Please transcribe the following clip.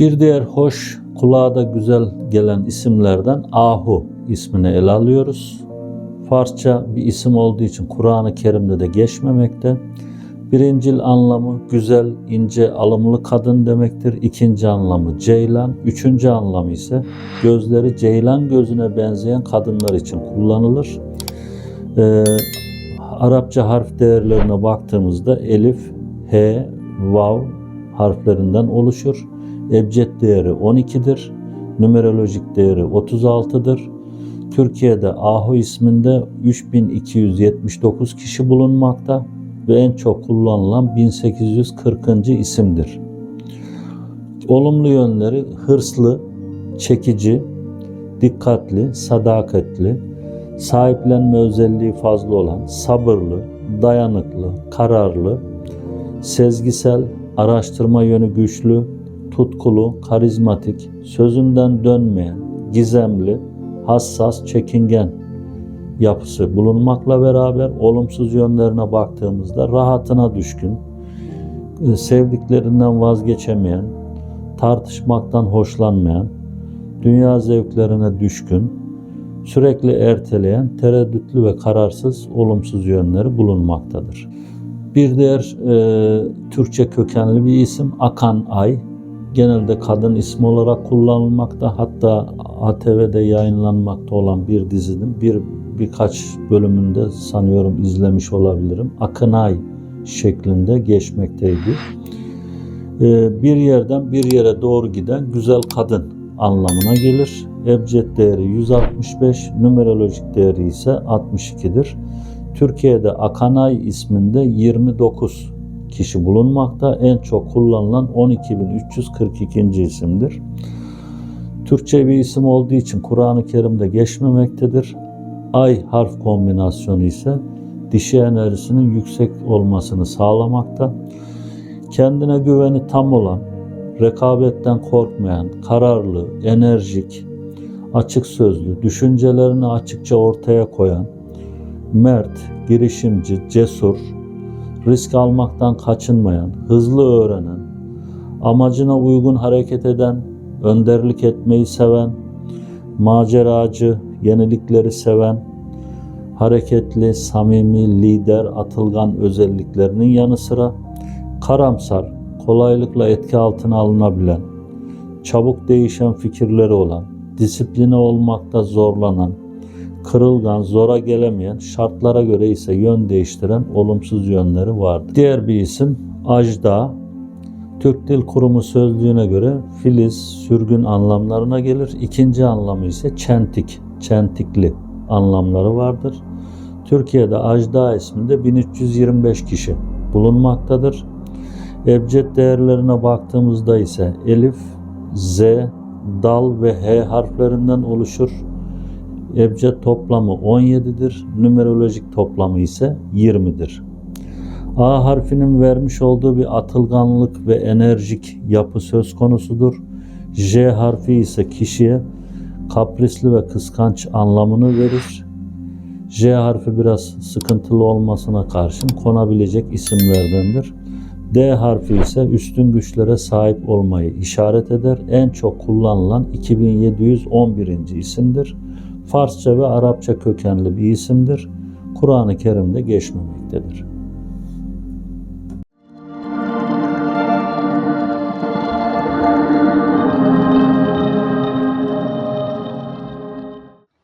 Bir diğer hoş, kulağa da güzel gelen isimlerden Ahu ismini ele alıyoruz. Farsça bir isim olduğu için Kur'an-ı Kerim'de de geçmemekte. Birincil anlamı güzel, ince, alımlı kadın demektir. İkinci anlamı ceylan. Üçüncü anlamı ise gözleri ceylan gözüne benzeyen kadınlar için kullanılır. Ee, Arapça harf değerlerine baktığımızda elif, he, vav harflerinden oluşur. Ebced değeri 12'dir. Numerolojik değeri 36'dır. Türkiye'de Ahu isminde 3279 kişi bulunmakta ve en çok kullanılan 1840. isimdir. Olumlu yönleri hırslı, çekici, dikkatli, sadakatli, sahiplenme özelliği fazla olan, sabırlı, dayanıklı, kararlı, sezgisel, araştırma yönü güçlü, tutkulu, karizmatik, sözünden dönmeyen, gizemli, hassas, çekingen yapısı bulunmakla beraber olumsuz yönlerine baktığımızda rahatına düşkün, e, sevdiklerinden vazgeçemeyen, tartışmaktan hoşlanmayan, dünya zevklerine düşkün, sürekli erteleyen, tereddütlü ve kararsız olumsuz yönleri bulunmaktadır. Bir diğer e, Türkçe kökenli bir isim Akan Ay. Genelde kadın ismi olarak kullanılmakta. Hatta ATV'de yayınlanmakta olan bir dizinin bir birkaç bölümünde sanıyorum izlemiş olabilirim. Akınay şeklinde geçmekteydi. E, bir yerden bir yere doğru giden güzel kadın anlamına gelir. Ebced değeri 165, numerolojik değeri ise 62'dir. Türkiye'de Akanay isminde 29 kişi bulunmakta. En çok kullanılan 12.342. isimdir. Türkçe bir isim olduğu için Kur'an-ı Kerim'de geçmemektedir. Ay harf kombinasyonu ise dişi enerjisinin yüksek olmasını sağlamakta. Kendine güveni tam olan, rekabetten korkmayan, kararlı, enerjik, açık sözlü, düşüncelerini açıkça ortaya koyan, mert, girişimci, cesur, risk almaktan kaçınmayan, hızlı öğrenen, amacına uygun hareket eden, önderlik etmeyi seven, maceracı, yenilikleri seven, hareketli, samimi, lider, atılgan özelliklerinin yanı sıra karamsar, kolaylıkla etki altına alınabilen, çabuk değişen fikirleri olan, disipline olmakta zorlanan, kırılgan, zora gelemeyen, şartlara göre ise yön değiştiren olumsuz yönleri vardır. Diğer bir isim Ajda. Türk Dil Kurumu sözlüğüne göre filiz, sürgün anlamlarına gelir. İkinci anlamı ise çentik, çentikli anlamları vardır. Türkiye'de Ajda isminde 1325 kişi bulunmaktadır. Ebced değerlerine baktığımızda ise elif, z, dal ve h harflerinden oluşur. Ebced toplamı 17'dir. Numerolojik toplamı ise 20'dir. A harfinin vermiş olduğu bir atılganlık ve enerjik yapı söz konusudur. J harfi ise kişiye kaprisli ve kıskanç anlamını verir. J harfi biraz sıkıntılı olmasına karşın konabilecek isimlerdendir. D harfi ise üstün güçlere sahip olmayı işaret eder. En çok kullanılan 2711. isimdir. Farsça ve Arapça kökenli bir isimdir. Kur'an-ı Kerim'de geçmemektedir.